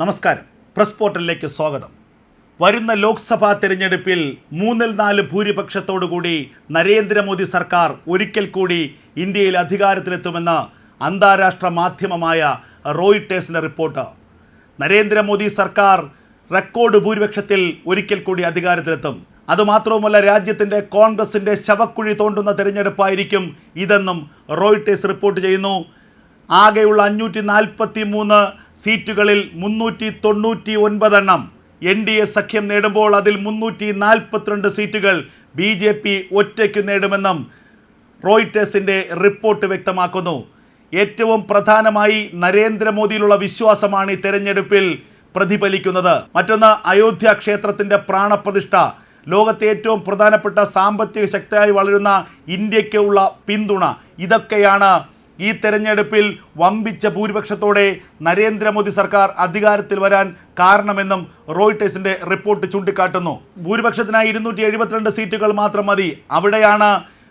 നമസ്കാരം. പ്രസ് പോർട്ടലിലേക്ക് സ്വാഗതം. വരുന്ന ലോക്സഭാ തെരഞ്ഞെടുപ്പിൽ മൂന്നിൽ നാല് ഭൂരിപക്ഷത്തോടുകൂടി നരേന്ദ്രമോദി സർക്കാർ ഒരിക്കൽ കൂടി ഇന്ത്യയിൽ അധികാരത്തിലെത്തുമെന്ന് അന്താരാഷ്ട്ര മാധ്യമമായ റോയിട്ടേഴ്സിന്റെ റിപ്പോർട്ട്. നരേന്ദ്രമോദി സർക്കാർ റെക്കോർഡ് ഭൂരിപക്ഷത്തിൽ ഒരിക്കൽ കൂടി അധികാരത്തിലെത്തും. അതുമാത്രവുമല്ല രാജ്യത്തിന്റെ കോൺഗ്രസിന്റെ ശവക്കുഴി തോണ്ടുന്ന തെരഞ്ഞെടുപ്പായിരിക്കും ഇതെന്നും റോയിട്ടേഴ്സ് റിപ്പോർട്ട് ചെയ്യുന്നു. ആകെയുള്ള അഞ്ഞൂറ്റി നാൽപ്പത്തി മൂന്ന് സീറ്റുകളിൽ മുന്നൂറ്റി തൊണ്ണൂറ്റി ഒൻപതെണ്ണം എൻ ഡി എ സഖ്യം നേടുമ്പോൾ അതിൽ മുന്നൂറ്റി നാൽപ്പത്തിരണ്ട് സീറ്റുകൾ ബി ജെ പി ഒറ്റയ്ക്ക് നേടുമെന്നും റോയിറ്റേഴ്സിന്റെ റിപ്പോർട്ട് വ്യക്തമാക്കുന്നു. ഏറ്റവും പ്രധാനമായി നരേന്ദ്രമോദിയിലുള്ള വിശ്വാസമാണ് ഈ തെരഞ്ഞെടുപ്പിൽ പ്രതിഫലിക്കുന്നത്. മറ്റൊന്ന് അയോധ്യ ക്ഷേത്രത്തിന്റെ പ്രാണപ്രതിഷ്ഠ. ലോകത്തെ ഏറ്റവും പ്രധാനപ്പെട്ട സാമ്പത്തിക ശക്തിയായി വളരുന്ന ഇന്ത്യയ്ക്ക് ഉള്ള പിന്തുണ. ഇതൊക്കെയാണ് ഈ തെരഞ്ഞെടുപ്പിൽ വമ്പിച്ച ഭൂരിപക്ഷത്തോടെ നരേന്ദ്രമോദി സർക്കാർ അധികാരത്തിൽ വരാൻ കാരണമെന്നും റോയിട്ടേഴ്സിന്റെ റിപ്പോർട്ട് ചൂണ്ടിക്കാട്ടുന്നു. ഭൂരിപക്ഷത്തിനായി ഇരുന്നൂറ്റി എഴുപത്തിരണ്ട് സീറ്റുകൾ മാത്രം മതി. അവിടെയാണ്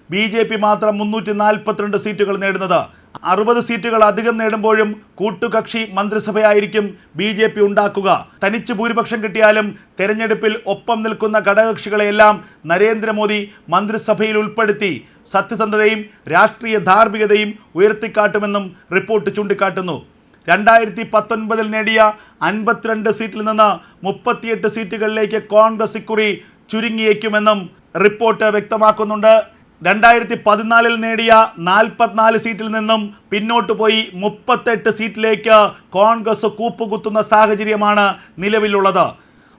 ബി ജെ പി മാത്രം മുന്നൂറ്റി നാൽപ്പത്തിരണ്ട് സീറ്റുകൾ നേടുന്നത്. അറുപത് സീറ്റുകൾ അധികം നേടുമ്പോഴും കൂട്ടുകക്ഷി മന്ത്രിസഭയായിരിക്കും ബി ജെ പി ഉണ്ടാക്കുക. തനിച്ച് ഭൂരിപക്ഷം കിട്ടിയാലും തെരഞ്ഞെടുപ്പിൽ ഒപ്പം നിൽക്കുന്ന ഘടകകക്ഷികളെയെല്ലാം നരേന്ദ്രമോദി മന്ത്രിസഭയിൽ ഉൾപ്പെടുത്തി സത്യസന്ധതയും രാഷ്ട്രീയ ധാർമ്മികതയും ഉയർത്തിക്കാട്ടുമെന്നും റിപ്പോർട്ട് ചൂണ്ടിക്കാട്ടുന്നു. രണ്ടായിരത്തി പത്തൊൻപതിൽ നേടിയ അൻപത്തിരണ്ട് സീറ്റിൽ നിന്ന് മുപ്പത്തിയെട്ട് സീറ്റുകളിലേക്ക് കോൺഗ്രസ് ഇക്കുറി ചുരുങ്ങിയേക്കുമെന്നും റിപ്പോർട്ട് വ്യക്തമാക്കുന്നുണ്ട്. രണ്ടായിരത്തി പതിനാലിൽ നേടിയ നാൽപ്പത്തിനാല് സീറ്റിൽ നിന്നും പിന്നോട്ട് പോയി മുപ്പത്തെട്ട് സീറ്റിലേക്ക് കോൺഗ്രസ് കൂപ്പുകുത്തുന്ന സാഹചര്യമാണ് നിലവിലുള്ളത്.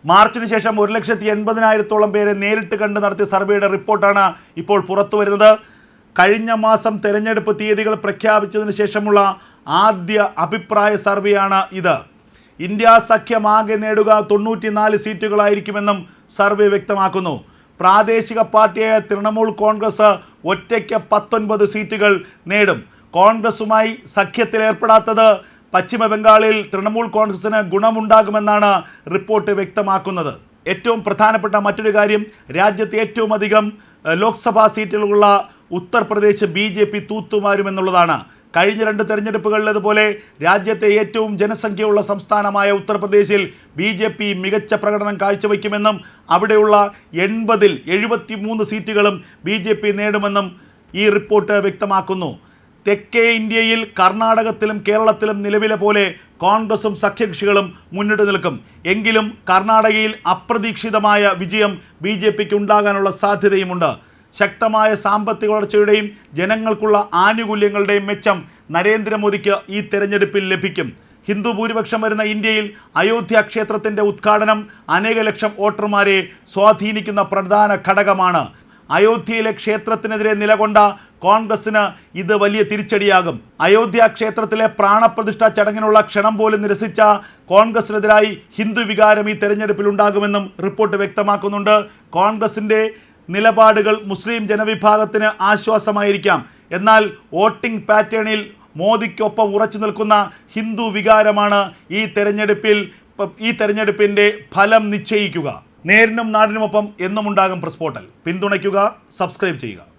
മാർച്ചിന് ശേഷം ഒരു ലക്ഷത്തി എൺപതിനായിരത്തോളം പേരെ നേരിട്ട് കണ്ട് നടത്തിയ സർവേയുടെ റിപ്പോർട്ടാണ് ഇപ്പോൾ പുറത്തു വരുന്നത്. കഴിഞ്ഞ മാസം തെരഞ്ഞെടുപ്പ് തീയതികൾ പ്രഖ്യാപിച്ചതിന് ശേഷമുള്ള ആദ്യ അഭിപ്രായ സർവേയാണ് ഇത്. ഇന്ത്യ സഖ്യമാകെ നേടുക തൊണ്ണൂറ്റിനാല് സീറ്റുകളായിരിക്കുമെന്നും സർവേ വ്യക്തമാക്കുന്നു. പ്രാദേശിക പാർട്ടിയായ തൃണമൂൽ കോൺഗ്രസ് ഒറ്റയ്ക്ക് പത്തൊൻപത് സീറ്റുകൾ നേടും. കോൺഗ്രസുമായി സഖ്യത്തിലേർപ്പെടാത്തത് പശ്ചിമ ബംഗാളിൽ തൃണമൂൽ കോൺഗ്രസിന് ഗുണമുണ്ടാകുമെന്നാണ് റിപ്പോർട്ട് വ്യക്തമാക്കുന്നത്. ഏറ്റവും പ്രധാനപ്പെട്ട മറ്റൊരു കാര്യം രാജ്യത്ത് ഏറ്റവും അധികം ലോക്സഭാ സീറ്റുകളുള്ള ഉത്തർപ്രദേശ് ബി ജെ പി തൂത്തുമാരുമെന്നുള്ളതാണ് കഴിഞ്ഞ രണ്ട് തെരഞ്ഞെടുപ്പുകളിലതുപോലെ രാജ്യത്തെ ഏറ്റവും ജനസംഖ്യയുള്ള സംസ്ഥാനമായ ഉത്തർപ്രദേശിൽ ബി ജെ പി മികച്ച പ്രകടനം കാഴ്ചവെക്കുമെന്നും അവിടെയുള്ള എൺപതിൽ എഴുപത്തി മൂന്ന് സീറ്റുകളും ബി ജെ പി നേടുമെന്നും ഈ റിപ്പോർട്ട് വ്യക്തമാക്കുന്നു. തെക്കേ ഇന്ത്യയിൽ കർണാടകത്തിലും കേരളത്തിലും നിലവിലെ പോലെ കോൺഗ്രസും സഖ്യകക്ഷികളും മുന്നിട്ട് നിൽക്കും. എങ്കിലും കർണാടകയിൽ അപ്രതീക്ഷിതമായ വിജയം ബി ജെ പിക്ക് ഉണ്ടാകാനുള്ള സാധ്യതയുമുണ്ട്. ശക്തമായ സാമ്പത്തിക വളർച്ചയുടെയും ജനങ്ങൾക്കുള്ള ആനുകൂല്യങ്ങളുടെയും മെച്ചം നരേന്ദ്രമോദിക്ക് ഈ തെരഞ്ഞെടുപ്പിൽ ലഭിക്കും. ഹിന്ദു ഭൂരിപക്ഷം വരുന്ന ഇന്ത്യയിൽ അയോധ്യ ക്ഷേത്രത്തിന്റെ ഉദ്ഘാടനം അനേക ലക്ഷം വോട്ടർമാരെ സ്വാധീനിക്കുന്ന പ്രധാന ഘടകമാണ്. അയോധ്യയിലെ ക്ഷേത്രത്തിനെതിരെ നിലകൊണ്ട കോൺഗ്രസിന് ഇത് വലിയ തിരിച്ചടിയാകും. അയോധ്യ ക്ഷേത്രത്തിലെ പ്രാണപ്രതിഷ്ഠ ചടങ്ങിനുള്ള ക്ഷണം പോലും നിരസിച്ച കോൺഗ്രസിനെതിരായി ഹിന്ദു വികാരം ഈ തെരഞ്ഞെടുപ്പിൽ ഉണ്ടാകുമെന്നും റിപ്പോർട്ട് വ്യക്തമാക്കുന്നുണ്ട്. കോൺഗ്രസിന്റെ നിലപാടുകൾ മുസ്ലിം ജനവിഭാഗത്തിന് ആശ്വാസമായിരിക്കാം. എന്നാൽ വോട്ടിംഗ് പാറ്റേണിൽ മോദിക്കൊപ്പം ഉറച്ചു നിൽക്കുന്ന ഹിന്ദു വികാരമാണ് ഈ തെരഞ്ഞെടുപ്പിൽ ഈ തെരഞ്ഞെടുപ്പിന്റെ ഫലം നിശ്ചയിക്കുക. നേരിനും നാടിനുമൊപ്പം എന്നും ഉണ്ടാകും പ്രസ് പിന്തുണയ്ക്കുക സബ്സ്ക്രൈബ് ചെയ്യുക.